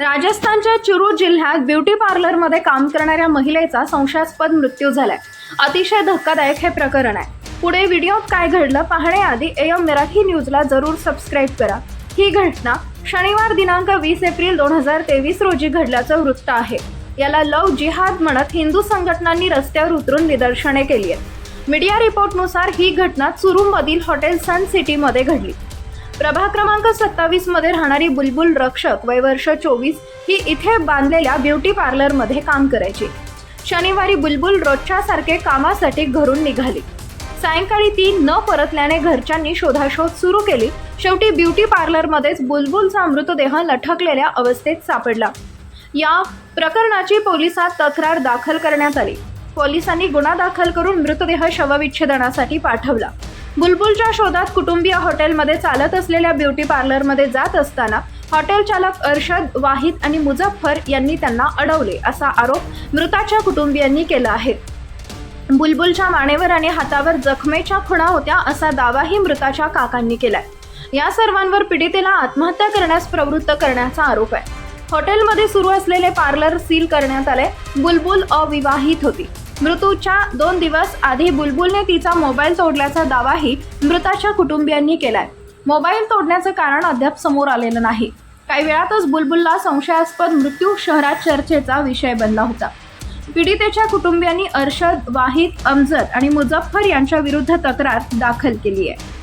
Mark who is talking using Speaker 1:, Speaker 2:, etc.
Speaker 1: राजस्थानच्या चुरू जिल्ह्यात ब्युटी पार्लरमध्ये काम करणाऱ्या महिलेचा संशयास्पद मृत्यू झालाय. अतिशय धक्कादायक हे प्रकरण आहे. पुढे व्हिडिओत काय घडलं पाहण्याआधी एम मराठी न्यूजला जरूर सबस्क्राईब करा. ही घटना शनिवार दिनांक वीस एप्रिल दोन हजार तेवीस रोजी घडल्याचं वृत्त आहे. याला लव जिहाद म्हणत हिंदू संघटनांनी रस्त्यावर उतरून निदर्शने केली आहेत. मीडिया रिपोर्टनुसार ही घटना चुरूमधील हॉटेल सन सिटीमध्ये घडली. प्रभाग क्रमांक सत्तावीसमध्ये राहणारी बुलबुल रक्षक वय वर्ष चोवीस ही इथे बांधलेल्या ब्युटी पार्लरमध्ये काम करायची. शनिवारी बुलबुल रोजच्यासारखे कामासाठी घरून निघाली. सायंकाळी ती न परतल्याने घरच्यांनी शोधाशोध सुरू केली. शेवटी ब्युटी पार्लरमध्येच बुलबुलचा मृतदेह लठकलेल्या अवस्थेत सापडला. या प्रकरणाची पोलिसात तक्रार दाखल करण्यात आली. पोलिसांनी गुन्हा दाखल करून मृतदेह शवविच्छेदनासाठी पाठवला. बुलबुलच्या शोधात कुटुंबीय हॉटेलमध्ये चालत असलेल्या ब्युटी पार्लरमध्ये जात असताना हॉटेल चालक अर्शद वाहिद आणि मुझफ्फर यांनी त्यांना अडवले असा आरोप मृताच्या कुटुंबियांनी केला आहे. बुलबुलच्या मानेवर आणि हातावर जखमेच्या खुणा होत्या असा दावाही मृताच्या काकांनी केलाय. या सर्वांवर पीडितेला आत्महत्या करण्यास प्रवृत्त करण्याचा आरोप आहे. हॉटेलमध्ये सुरू असलेले पार्लर सील करण्यात आले बुलबुल अविवाहित होती. मृत्यूच्या दोन दिवस आधी बुलबुलने तिचा मोबाईल तोडल्याचा दावाही मृताच्या कुटुंबियांनी केलाय. मोबाईल तोडण्याचं कारण अद्याप समोर आलेलं नाही. काही वेळातच बुलबुलला संशयास्पद मृत्यू शहरात चर्चेचा विषय बनला होता. पीडितेच्या कुटुंबियांनी अर्शद वाहिद अमजद आणि मुझफ्फर यांच्या विरुद्ध तक्रार दाखल केली आहे